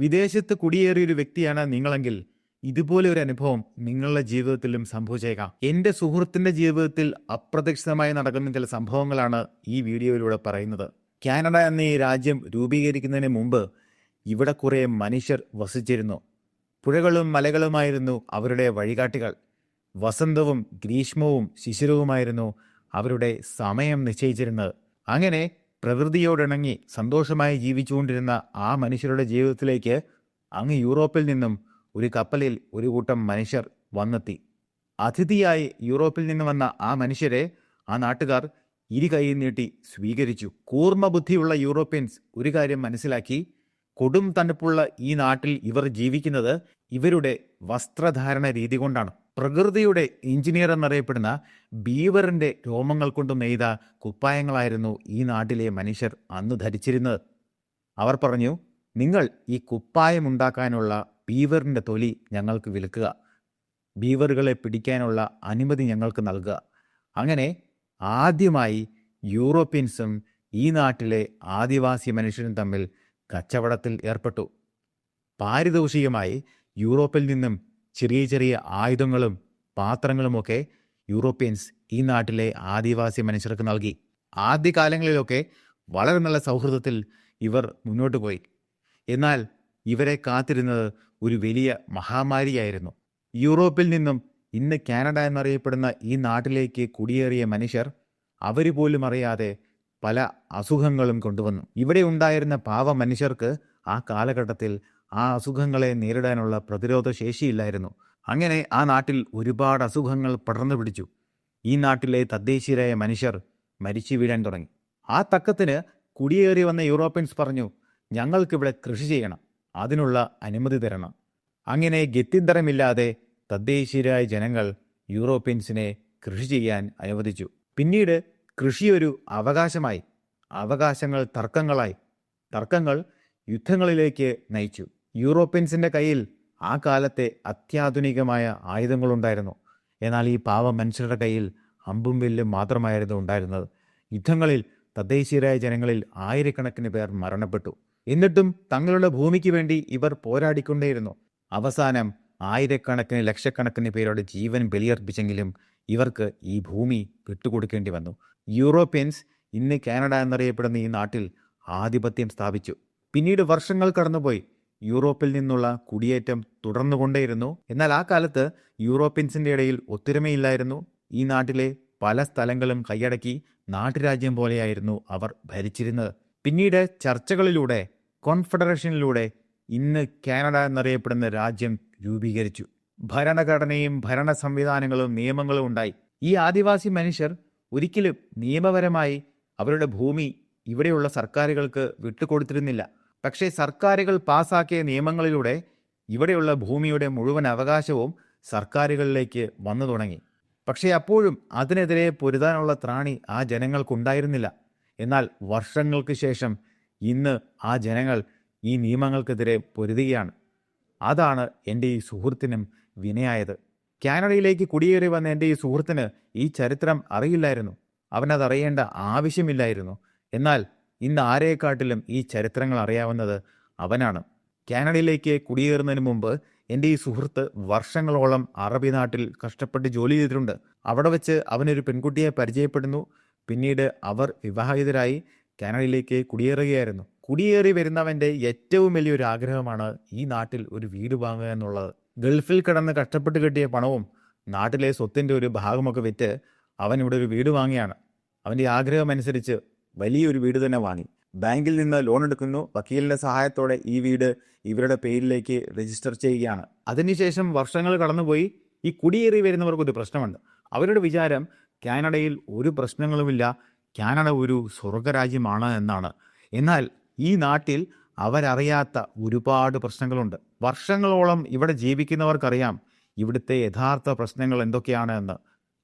വിദേശത്ത് കുടിയേറിയ ഒരു വ്യക്തിയാണ് നിങ്ങളെങ്കിൽ ഇതുപോലെ ഒരു അനുഭവം നിങ്ങളുടെ ജീവിതത്തിലും സംഭവിച്ചേക്കാം. എന്റെ സുഹൃത്തിന്റെ ജീവിതത്തിൽ അപ്രതീക്ഷിതമായി നടക്കുന്ന ചില സംഭവങ്ങളാണ് ഈ വീഡിയോയിലൂടെ പറയുന്നത്. കാനഡ എന്ന ഈ രാജ്യം രൂപീകരിക്കുന്നതിന് മുമ്പ് ഇവിടെ കുറേ മനുഷ്യർ വസിച്ചിരുന്നു. പുഴകളും മലകളുമായിരുന്നു അവരുടെ വഴികാട്ടികൾ. വസന്തവും ഗ്രീഷ്മവും ശിശിരവുമായിരുന്നു അവരുടെ സമയം നിശ്ചയിച്ചിരുന്നത്. അങ്ങനെ പ്രകൃതിയോടിണങ്ങി സന്തോഷമായി ജീവിച്ചുകൊണ്ടിരുന്ന ആ മനുഷ്യരുടെ ജീവിതത്തിലേക്ക് അങ്ങ് യൂറോപ്പിൽ നിന്നും ഒരു കപ്പലിൽ ഒരു കൂട്ടം മനുഷ്യർ വന്നെത്തി. അതിഥിയായി യൂറോപ്പിൽ നിന്ന് വന്ന ആ മനുഷ്യരെ ആ നാട്ടുകാർ ഇരു കൈ നീട്ടി സ്വീകരിച്ചു. കൂർമ്മ ബുദ്ധിയുള്ള യൂറോപ്യൻസ് ഒരു കാര്യം മനസ്സിലാക്കി കൊടും തണുപ്പുള്ള ഈ നാട്ടിൽ ഇവർ ജീവിക്കുന്നത് ഇവരുടെ വസ്ത്രധാരണ രീതി കൊണ്ടാണ്. പ്രകൃതിയുടെ എഞ്ചിനീയർ എന്നറിയപ്പെടുന്ന ബീവറിന്റെ രോമങ്ങൾ കൊണ്ട് നെയ്ത കുപ്പായങ്ങളായിരുന്നു ഈ നാട്ടിലെ മനുഷ്യർ അന്ന് ധരിച്ചിരുന്നത്. അവർ പറഞ്ഞു നിങ്ങൾ ഈ കുപ്പായം ഉണ്ടാക്കാനുള്ള ബീവറിന്റെ തൊലി ഞങ്ങൾക്ക് വിൽക്കുക. ബീവറുകളെ പിടിക്കാനുള്ള അനുമതി ഞങ്ങൾക്ക് നൽകുക. അങ്ങനെ ആദ്യമായി യൂറോപ്യൻസും ഈ നാട്ടിലെ ആദിവാസി മനുഷ്യരും തമ്മിൽ കച്ചവടത്തിൽ ഏർപ്പെട്ടു. പാരിതോഷികമായി യൂറോപ്പിൽ നിന്നും ചെറിയ ചെറിയ ആയുധങ്ങളും പാത്രങ്ങളുമൊക്കെ യൂറോപ്യൻസ് ഈ നാട്ടിലെ ആദിവാസി മനുഷ്യർക്ക് നൽകി. ആദ്യകാലങ്ങളിലൊക്കെ വളരെ നല്ല സൗഹൃദത്തിൽ ഇവർ മുന്നോട്ട് പോയി. എന്നാൽ ഇവരെ കാത്തിരുന്നത് ഒരു വലിയ മഹാമാരിയായിരുന്നു. യൂറോപ്പിൽ നിന്നും ഇന്ന് കാനഡ എന്നറിയപ്പെടുന്ന ഈ നാട്ടിലേക്ക് കുടിയേറിയ മനുഷ്യർ അവർ പോലും അറിയാതെ പല അസുഖങ്ങളും കൊണ്ടുവന്നു. ഇവിടെ ഉണ്ടായിരുന്ന പാവ മനുഷ്യർക്ക് ആ കാലഘട്ടത്തിൽ ആ അസുഖങ്ങളെ നേരിടാനുള്ള പ്രതിരോധ ശേഷിയില്ലായിരുന്നു. അങ്ങനെ ആ നാട്ടിൽ ഒരുപാട് അസുഖങ്ങൾ പടർന്നു പിടിച്ചു. ഈ നാട്ടിലെ തദ്ദേശീയരായ മനുഷ്യർ മരിച്ചു വീഴാൻ തുടങ്ങി. ആ തക്കത്തിന് കുടിയേറി വന്ന യൂറോപ്യൻസ് പറഞ്ഞു ഞങ്ങൾക്കിവിടെ കൃഷി ചെയ്യണം. അതിനുള്ള അനുമതി തരണം. അങ്ങനെ ഗത്യന്തരമില്ലാതെ തദ്ദേശീയരായ ജനങ്ങൾ യൂറോപ്യൻസിനെ കൃഷി ചെയ്യാൻ അനുവദിച്ചു. പിന്നീട് കൃഷിയൊരു അവകാശമായി അവകാശങ്ങൾ തർക്കങ്ങളായി തർക്കങ്ങൾ യുദ്ധങ്ങളിലേക്ക് നയിച്ചു. യൂറോപ്യൻസിന്റെ കയ്യിൽ ആ കാലത്തെ അത്യാധുനികമായ ആയുധങ്ങളുണ്ടായിരുന്നു. എന്നാൽ ഈ പാവ മനുഷ്യരുടെ കയ്യിൽ അമ്പും വില്ലും മാത്രമായിരുന്നു ഉണ്ടായിരുന്നത്. യുദ്ധങ്ങളിൽ തദ്ദേശീയരായ ജനങ്ങളിൽ ആയിരക്കണക്കിന് പേർ മരണപ്പെട്ടു. എന്നിട്ടും തങ്ങളുടെ ഭൂമിക്ക് വേണ്ടി ഇവർ പോരാടിക്കൊണ്ടേയിരുന്നു. അവസാനം ആയിരക്കണക്കിന് ലക്ഷക്കണക്കിന് പേരുടെ ജീവൻ ബലിയർപ്പിച്ചെങ്കിലും ഇവർക്ക് ഈ ഭൂമി വിട്ടുകൊടുക്കേണ്ടി വന്നു. യൂറോപ്യൻസ് ഇന്ന് കാനഡ എന്നറിയപ്പെടുന്ന ഈ നാട്ടിൽ ആധിപത്യം സ്ഥാപിച്ചു. പിന്നീട് വർഷങ്ങൾ കടന്നുപോയി. യൂറോപ്പിൽ നിന്നുള്ള കുടിയേറ്റം തുടർന്നുകൊണ്ടേയിരുന്നു. എന്നാൽ ആ കാലത്ത് യൂറോപ്യൻസിന്റെ ഇടയിൽ ഒത്തൊരുമയില്ലായിരുന്നു. ഈ നാട്ടിലെ പല സ്ഥലങ്ങളും കൈയടക്കി നാട്ടുരാജ്യം പോലെയായിരുന്നു അവർ ഭരിച്ചിരുന്നത്. പിന്നീട് ചർച്ചകളിലൂടെ കോൺഫെഡറേഷനിലൂടെ ഇന്ന് കാനഡ എന്നറിയപ്പെടുന്ന രാജ്യം രൂപീകരിച്ചു. ഭരണഘടനയും ഭരണ സംവിധാനങ്ങളും നിയമങ്ങളും ഉണ്ടായി. ഈ ആദിവാസി മനുഷ്യർ ഒരിക്കലും നിയമപരമായി അവരുടെ ഭൂമി ഇവിടെയുള്ള സർക്കാരുകൾക്ക് വിട്ടുകൊടുത്തിരുന്നില്ല. പക്ഷേ സർക്കാരുകൾ പാസാക്കിയ നിയമങ്ങളിലൂടെ ഇവിടെയുള്ള ഭൂമിയുടെ മുഴുവൻ അവകാശവും സർക്കാരുകളിലേക്ക് വന്നു തുടങ്ങി. പക്ഷേ അപ്പോഴും അതിനെതിരെ പൊരുതാനുള്ള ത്രാണി ആ ജനങ്ങൾക്കുണ്ടായിരുന്നില്ല. എന്നാൽ വർഷങ്ങൾക്ക് ശേഷം ഇന്ന് ആ ജനങ്ങൾ ഈ നിയമങ്ങൾക്കെതിരെ പൊരുതുകയാണ്. അതാണ് എന്റെ ഈ സുഹൃത്തിനും വിനയായത്. കാനഡയിലേക്ക് കുടിയേറി വന്ന എന്റെ ഈ സുഹൃത്തിന് ഈ ചരിത്രം അറിയില്ലായിരുന്നു. അവനതറിയേണ്ട ആവശ്യമില്ലായിരുന്നു. എന്നാൽ ഇന്ന് ആരെക്കാട്ടിലും ഈ ചരിത്രങ്ങൾ അറിയാവുന്നത് അവനാണ്. കാനഡയിലേക്ക് കുടിയേറുന്നതിന് മുമ്പ് എന്റെ ഈ സുഹൃത്ത് വർഷങ്ങളോളം അറബി നാട്ടിൽ കഷ്ടപ്പെട്ട് ജോലി ചെയ്തിട്ടുണ്ട്. അവിടെ വെച്ച് അവനൊരു പെൺകുട്ടിയെ പരിചയപ്പെടുന്നു. പിന്നീട് അവർ വിവാഹിതരായി കാനഡയിലേക്ക് കുടിയേറുകയായിരുന്നു. കുടിയേറി വരുന്നവന്റെ ഏറ്റവും വലിയൊരു ആഗ്രഹമാണ് ഈ നാട്ടിൽ ഒരു വീട് വാങ്ങുക എന്നുള്ളത്. ഗൾഫിൽ കിടന്ന് കഷ്ടപ്പെട്ട് കിട്ടിയ പണവും നാട്ടിലെ സ്വത്തിന്റെ ഒരു ഭാഗമൊക്കെ വിറ്റ് അവൻ ഇവിടെ ഒരു വീട് വാങ്ങിയാണ്. അവന്റെ ആഗ്രഹമനുസരിച്ച് വലിയൊരു വീട് തന്നെ വാങ്ങി. ബാങ്കിൽ നിന്ന് ലോൺ എടുക്കുന്നു. വക്കീലിന്റെ സഹായത്തോടെ ഈ വീട് ഇവരുടെ പേരിലേക്ക് രജിസ്റ്റർ ചെയ്യുകയാണ്. അതിനുശേഷം വർഷങ്ങൾ കടന്നുപോയി. ഈ കുടിയേറി വരുന്നവർക്കൊരു പ്രശ്നമുണ്ട്. അവരുടെ വിചാരം കാനഡയിൽ ഒരു പ്രശ്നങ്ങളുമില്ല. കാനഡ ഒരു സ്വർഗരാജ്യമാണ് എന്നാണ്. എന്നാൽ ഈ നാട്ടിൽ അവരറിയാത്ത ഒരുപാട് പ്രശ്നങ്ങളുണ്ട്. വർഷങ്ങളോളം ഇവിടെ ജീവിക്കുന്നവർക്കറിയാം ഇവിടുത്തെ യഥാർത്ഥ പ്രശ്നങ്ങൾ എന്തൊക്കെയാണ് എന്ന്.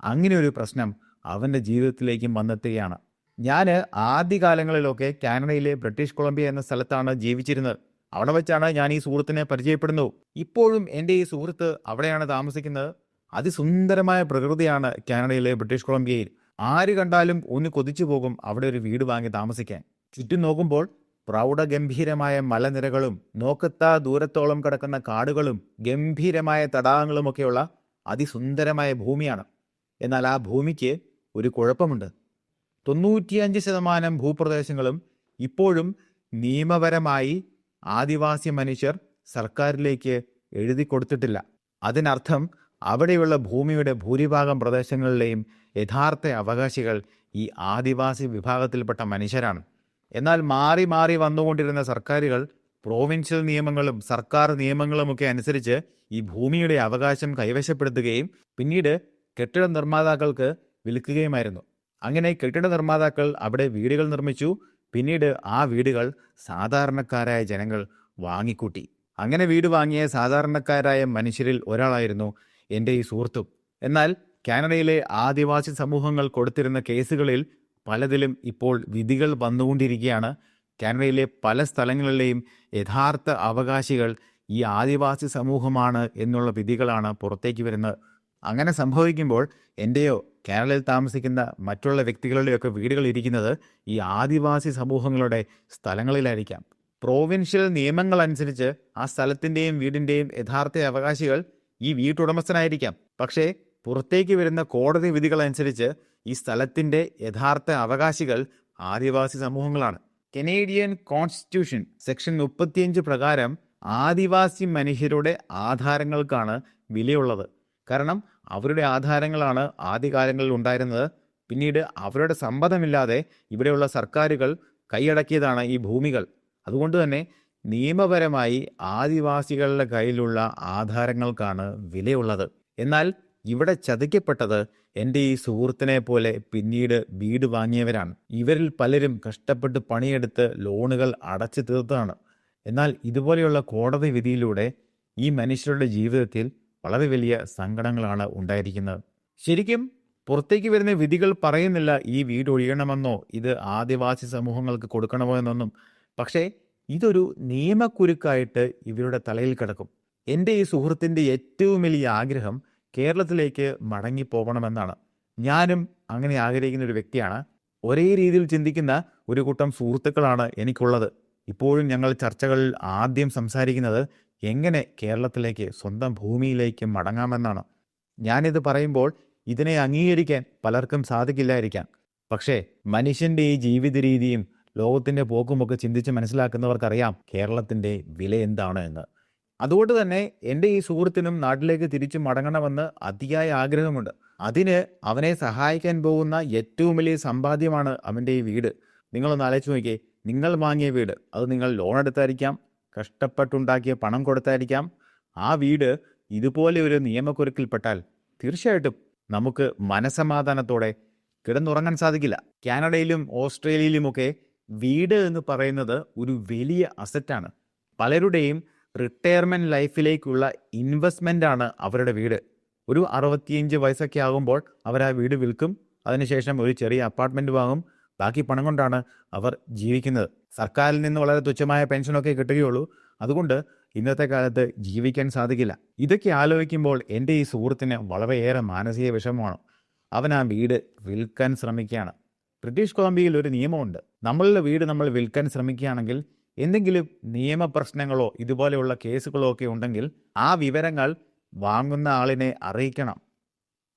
അങ്ങനെ ഒരു പ്രശ്നം അവന്റെ ജീവിതത്തിലേക്കും വന്നെത്തുകയാണ്. ഞാൻ ആദ്യകാലങ്ങളിലൊക്കെ കാനഡയിലെ ബ്രിട്ടീഷ് കൊളംബിയ എന്ന സ്ഥലത്താണ് ജീവിച്ചിരുന്നത്. അവിടെ വെച്ചാണ് ഞാൻ ഈ സുഹൃത്തിനെ പരിചയപ്പെടുന്നത്. ഇപ്പോഴും എന്റെ ഈ സുഹൃത്ത് അവിടെയാണ് താമസിക്കുന്നത്. അതിസുന്ദരമായ പ്രകൃതിയാണ് കാനഡയിലെ ബ്രിട്ടീഷ് കൊളംബിയയിൽ. ആര് കണ്ടാലും ഒന്ന് കൊതിച്ചു പോകും അവിടെ ഒരു വീട് വാങ്ങി താമസിക്കാൻ. ചുറ്റും നോക്കുമ്പോൾ പ്രൗഢഗംഭീരമായ മലനിരകളും നോക്കത്താ ദൂരത്തോളം കിടക്കുന്ന കാടുകളും ഗംഭീരമായ തടാകങ്ങളുമൊക്കെയുള്ള അതിസുന്ദരമായ ഭൂമിയാണ്. എന്നാൽ ആ ഭൂമിക്ക് ഒരു കുഴപ്പമുണ്ട്. തൊണ്ണൂറ്റിയഞ്ച് ശതമാനം ഭൂപ്രദേശങ്ങളും ഇപ്പോഴും നിയമപരമായി ആദിവാസി മനുഷ്യർ സർക്കാരിലേക്ക് എഴുതി കൊടുത്തിട്ടില്ല. അതിനർത്ഥം അവിടെയുള്ള ഭൂമിയുടെ ഭൂരിഭാഗം പ്രദേശങ്ങളിലെയും യഥാർത്ഥ അവകാശികൾ ഈ ആദിവാസി വിഭാഗത്തിൽപ്പെട്ട മനുഷ്യരാണ്. എന്നാൽ മാറി മാറി വന്നുകൊണ്ടിരുന്ന സർക്കാരുകൾ പ്രോവിൻഷ്യൽ നിയമങ്ങളും സർക്കാർ നിയമങ്ങളുമൊക്കെ അനുസരിച്ച് ഈ ഭൂമിയുടെ അവകാശം കൈവശപ്പെടുത്തുകയും പിന്നീട് കെട്ടിട നിർമ്മാതാക്കൾക്ക് വിൽക്കുകയുമായിരുന്നു. അങ്ങനെ കെട്ടിട നിർമ്മാതാക്കൾ അവിടെ വീടുകൾ നിർമ്മിച്ചു. പിന്നീട് ആ വീടുകൾ സാധാരണക്കാരായ ജനങ്ങൾ വാങ്ങിക്കൂട്ടി. അങ്ങനെ വീട് വാങ്ങിയ സാധാരണക്കാരായ മനുഷ്യരിൽ ഒരാളായിരുന്നു എന്റെ ഈ സുഹൃത്തും. എന്നാൽ കാനഡയിലെ ആദിവാസി സമൂഹങ്ങൾ കൊടുത്തിരുന്ന കേസുകളിൽ പലതിലും ഇപ്പോൾ വിധികൾ വന്നുകൊണ്ടിരിക്കുകയാണ്. കാനഡയിലെ പല സ്ഥലങ്ങളിലെയും യഥാർത്ഥ അവകാശികൾ ഈ ആദിവാസി സമൂഹമാണ് എന്നുള്ള വിധികളാണ് പുറത്തേക്ക് വരുന്നത്. അങ്ങനെ സംഭവിക്കുമ്പോൾ എന്റെയോ കേരളയിൽ താമസിക്കുന്ന മറ്റുള്ള വ്യക്തികളുടെയൊക്കെ വീടുകൾ ഇരിക്കുന്നത് ഈ ആദിവാസി സമൂഹങ്ങളുടെ സ്ഥലങ്ങളിലായിരിക്കാം. പ്രോവിൻഷ്യൽ നിയമങ്ങൾ അനുസരിച്ച് ആ സ്ഥലത്തിന്റെയും വീടിന്റെയും യഥാർത്ഥ അവകാശികൾ ഈ വീട്ടുടമസ്ഥനായിരിക്കാം. പക്ഷേ പുറത്തേക്ക് വരുന്ന കോടതി വിധികൾ അനുസരിച്ച് ഈ സ്ഥലത്തിന്റെ യഥാർത്ഥ അവകാശികൾ ആദിവാസി സമൂഹങ്ങളാണ്. കനേഡിയൻ കോൺസ്റ്റിറ്റ്യൂഷൻ സെക്ഷൻ മുപ്പത്തിയഞ്ച് പ്രകാരം ആദിവാസി മനുഷ്യരുടെ ആധാരങ്ങൾക്കാണ് വിലയുള്ളത്. കാരണം അവരുടെ ആധാരങ്ങളാണ് ആദ്യകാലങ്ങളിൽ ഉണ്ടായിരുന്നത്. പിന്നീട് അവരുടെ സമ്മതമില്ലാതെ ഇവിടെയുള്ള സർക്കാരുകൾ കൈയടക്കിയതാണ് ഈ ഭൂമികൾ. അതുകൊണ്ട് തന്നെ നിയമപരമായി ആദിവാസികളുടെ കയ്യിലുള്ള ആധാരങ്ങൾക്കാണ് വിലയുള്ളത്. എന്നാൽ ഇവിടെ ചതിക്കപ്പെട്ടത് എന്റെ ഈ സുഹൃത്തിനെ പോലെ പിന്നീട് വീട് വാങ്ങിയവരാണ്. ഇവരിൽ പലരും കഷ്ടപ്പെട്ട് പണിയെടുത്ത് ലോണുകൾ അടച്ചു തീർത്തതാണ്. എന്നാൽ ഇതുപോലെയുള്ള കോടതി വിധിയിലൂടെ ഈ മനുഷ്യരുടെ ജീവിതത്തിൽ വളരെ വലിയ സങ്കടങ്ങളാണ് ഉണ്ടായിരിക്കുന്നത്. ശരിക്കും പുറത്തേക്ക് വരുന്ന വിധികൾ പറയുന്നില്ല ഈ വീട് ഒഴിയണമെന്നോ ഇത് ആദിവാസി സമൂഹങ്ങൾക്ക് കൊടുക്കണമോ എന്നൊന്നും. പക്ഷേ ഇതൊരു നിയമക്കുരുക്കായിട്ട് ഇവരുടെ തലയിൽ കിടക്കും. എന്റെ ഈ സുഹൃത്തിന്റെ ഏറ്റവും വലിയ ആഗ്രഹം കേരളത്തിലേക്ക് മടങ്ങിപ്പോകണമെന്നാണ് ഞാനും അങ്ങനെ ആഗ്രഹിക്കുന്ന ഒരു വ്യക്തിയാണ്. ഒരേ രീതിയിൽ ചിന്തിക്കുന്ന ഒരു കൂട്ടം സുഹൃത്തുക്കളാണ് എനിക്കുള്ളത്. ഇപ്പോഴും ഞങ്ങൾ ചർച്ചകളിൽ ആദ്യം സംസാരിക്കുന്നത് എങ്ങനെ കേരളത്തിലേക്ക് സ്വന്തം ഭൂമിയിലേക്ക് മടങ്ങാമെന്നാണ്. ഞാനിത് പറയുമ്പോൾ ഇതിനെ അംഗീകരിക്കാൻ പലർക്കും സാധിക്കില്ലായിരിക്കാം. പക്ഷേ മനുഷ്യന്റെ ഈ ജീവിത രീതിയും ലോകത്തിന്റെ പോക്കുമൊക്കെ ചിന്തിച്ച് മനസ്സിലാക്കുന്നവർക്കറിയാം കേരളത്തിന്റെ വില എന്താണ് എന്ന്. അതുകൊണ്ട് തന്നെ എന്റെ ഈ സുഹൃത്തിനും നാട്ടിലേക്ക് തിരിച്ചു മടങ്ങണമെന്ന് അതിയായ ആഗ്രഹമുണ്ട്. അതിന് അവനെ സഹായിക്കാൻ പോകുന്ന ഏറ്റവും വലിയ സമ്പാദ്യമാണ് അവന്റെ ഈ വീട്. നിങ്ങളൊന്ന് ആലോചിച്ച് നോക്കിയേ നിങ്ങൾ വാങ്ങിയ വീട് അത് നിങ്ങൾ ലോൺ എടുത്തായിരിക്കാം കഷ്ടപ്പെട്ടുണ്ടാക്കിയ പണം കൊടുത്തായിരിക്കാം. ആ വീട് ഇതുപോലെ ഒരു നിയമക്കുരുക്കിൽപ്പെട്ടാൽ തീർച്ചയായിട്ടും നമുക്ക് മനസമാധാനത്തോടെ കിടന്നുറങ്ങാൻ സാധിക്കില്ല. കാനഡയിലും ഓസ്ട്രേലിയയിലുമൊക്കെ വീട് എന്ന് പറയുന്നത് ഒരു വലിയ അസറ്റാണ്. പലരുടെയും റിട്ടയർമെന്റ് ലൈഫിലേക്കുള്ള ഇൻവെസ്റ്റ്മെന്റ് ആണ് അവരുടെ വീട്. ഒരു അറുപത്തിയഞ്ച് വയസ്സൊക്കെ ആകുമ്പോൾ അവർ ആ വീട് വിൽക്കും. അതിനുശേഷം ഒരു ചെറിയ അപ്പാർട്ട്മെന്റ് വാങ്ങും. ബാക്കി പണം കൊണ്ടാണ് അവർ ജീവിക്കുന്നത്. സർക്കാരിൽ നിന്ന് വളരെ തുച്ഛമായ പെൻഷനൊക്കെ കിട്ടുകയുള്ളൂ. അതുകൊണ്ട് ഇന്നത്തെ കാലത്ത് ജീവിക്കാൻ സാധിക്കില്ല. ഇതൊക്കെ ആലോചിക്കുമ്പോൾ എന്റെ ഈ സുഹൃത്തിന് വളരെയേറെ മാനസിക വിഷമമാണ്. അവൻ ആ വീട് വിൽക്കാൻ ശ്രമിക്കുകയാണ്. ബ്രിട്ടീഷ് കൊളംബിയയിൽ ഒരു നിയമമുണ്ട്. നമ്മളുടെ വീട് നമ്മൾ വിൽക്കാൻ ശ്രമിക്കുകയാണെങ്കിൽ എന്തെങ്കിലും നിയമപ്രശ്നങ്ങളോ ഇതുപോലെയുള്ള കേസുകളോ ഒക്കെ ഉണ്ടെങ്കിൽ ആ വിവരങ്ങൾ വാങ്ങുന്ന ആളിനെ അറിയിക്കണം.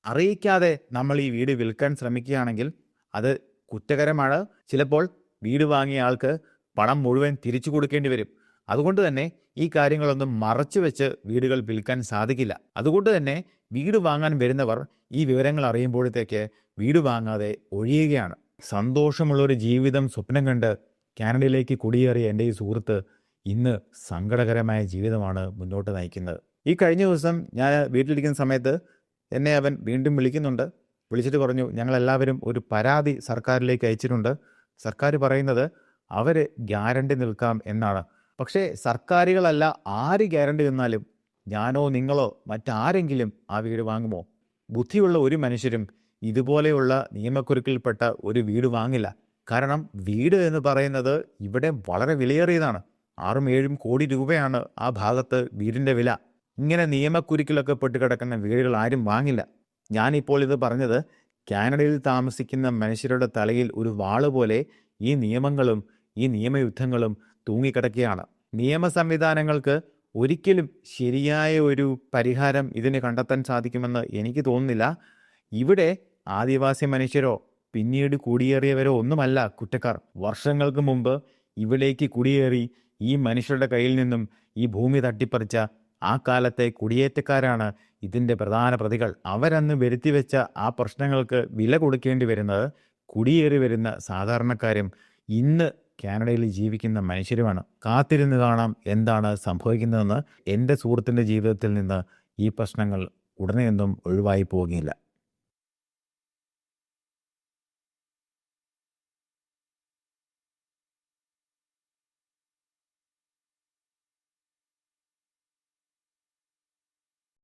അറിയിക്കാതെ നമ്മൾ ഈ വീട് വിൽക്കാൻ ശ്രമിക്കുകയാണെങ്കിൽ അത് കുറ്റകരമാണ്. ചിലപ്പോൾ വീട് വാങ്ങിയ ആൾക്ക് പണം മുഴുവൻ തിരിച്ചു കൊടുക്കേണ്ടി വരും. അതുകൊണ്ട് തന്നെ ഈ കാര്യങ്ങളൊന്നും മറച്ചു വെച്ച് വീടുകൾ വിൽക്കാൻ സാധിക്കില്ല. അതുകൊണ്ട് തന്നെ വീട് വാങ്ങാൻ വരുന്നവർ ഈ വിവരങ്ങൾ അറിയുമ്പോഴത്തേക്ക് വീട് വാങ്ങാതെ ഒഴിയുകയാണ്. സന്തോഷമുള്ളൊരു ജീവിതം സ്വപ്നം കണ്ട് കാനഡയിലേക്ക് കുടിയേറിയ എന്റെ ഈ സുഹൃത്ത് ഇന്ന് സങ്കടകരമായ ജീവിതമാണ് മുന്നോട്ട് നയിക്കുന്നത്. ഈ കഴിഞ്ഞ ദിവസം ഞാൻ വീട്ടിലിരിക്കുന്ന സമയത്ത് എന്നെ അവൻ വീണ്ടും വിളിക്കുന്നുണ്ട്. വിളിച്ചിട്ട് പറഞ്ഞു ഞങ്ങളെല്ലാവരും ഒരു പരാതി സർക്കാരിലേക്ക് അയച്ചിട്ടുണ്ട്. സർക്കാർ പറയുന്നത് അവർ ഗ്യാരണ്ടി നിൽക്കാം എന്നാണ്. പക്ഷേ സർക്കാരുകളല്ല ആര് ഗ്യാരണ്ടി നിന്നാലും ഞാനോ നിങ്ങളോ മറ്റാരെങ്കിലും ആ വീട് വാങ്ങുമോ? ബുദ്ധിയുള്ള ഒരു മനുഷ്യരും ഇതുപോലെയുള്ള നിയമക്കുരുക്കിൽപ്പെട്ട ഒരു വീട് വാങ്ങില്ല. കാരണം വീട് എന്ന് പറയുന്നത് ഇവിടെ വളരെ വിലയേറിയതാണ്. ആറും ഏഴും കോടി രൂപയാണ് ആ ഭാഗത്ത് വീടിന്റെ വില. ഇങ്ങനെ നിയമക്കുരുക്കിലൊക്കെ പെട്ട് കിടക്കുന്ന വീടുകൾ ആരും വാങ്ങില്ല. ഞാനിപ്പോൾ ഇത് പറഞ്ഞത് കാനഡയിൽ താമസിക്കുന്ന മനുഷ്യരുടെ തലയിൽ ഒരു വാൾ പോലെ ഈ നിയമങ്ങളും ഈ നിയമയുദ്ധങ്ങളും തൂങ്ങിക്കിടക്കുകയാണ്. നിയമ സംവിധാനങ്ങൾക്ക് ഒരിക്കലും ശരിയായ ഒരു പരിഹാരം ഇതിന് കണ്ടെത്താൻ സാധിക്കുമെന്ന് എനിക്ക് തോന്നുന്നില്ല. ഇവിടെ ആദിവാസി മനുഷ്യരോ പിന്നീട് കുടിയേറിയവരോ ഒന്നുമല്ല കുറ്റക്കാർ. വർഷങ്ങൾക്ക് മുമ്പ് ഇവിടേക്ക് കുടിയേറി ഈ മനുഷ്യരുടെ കയ്യിൽ നിന്നും ഈ ഭൂമി തട്ടിപ്പറിച്ച ആ കാലത്തെ കുടിയേറ്റക്കാരാണ് ഇതിന്റെ പ്രധാന പ്രതികൾ അവരന്ന് വരുത്തിവെച്ച ആ പ്രശ്നങ്ങൾക്ക് വില കൊടുക്കേണ്ടി വരുന്നത് കുടിയേറി വരുന്ന സാധാരണക്കാരും ഇന്ന് കാനഡയിൽ ജീവിക്കുന്ന മനുഷ്യരുമാണ്. കാത്തിരുന്ന് കാണാം എന്താണ് സംഭവിക്കുന്നതെന്ന് എന്റെ സുഹൃത്തിന്റെ ജീവിതത്തിൽ നിന്ന് ഈ പ്രശ്നങ്ങൾ ഉടനെയൊന്നും ഒഴിവായി പോവുകയില്ല.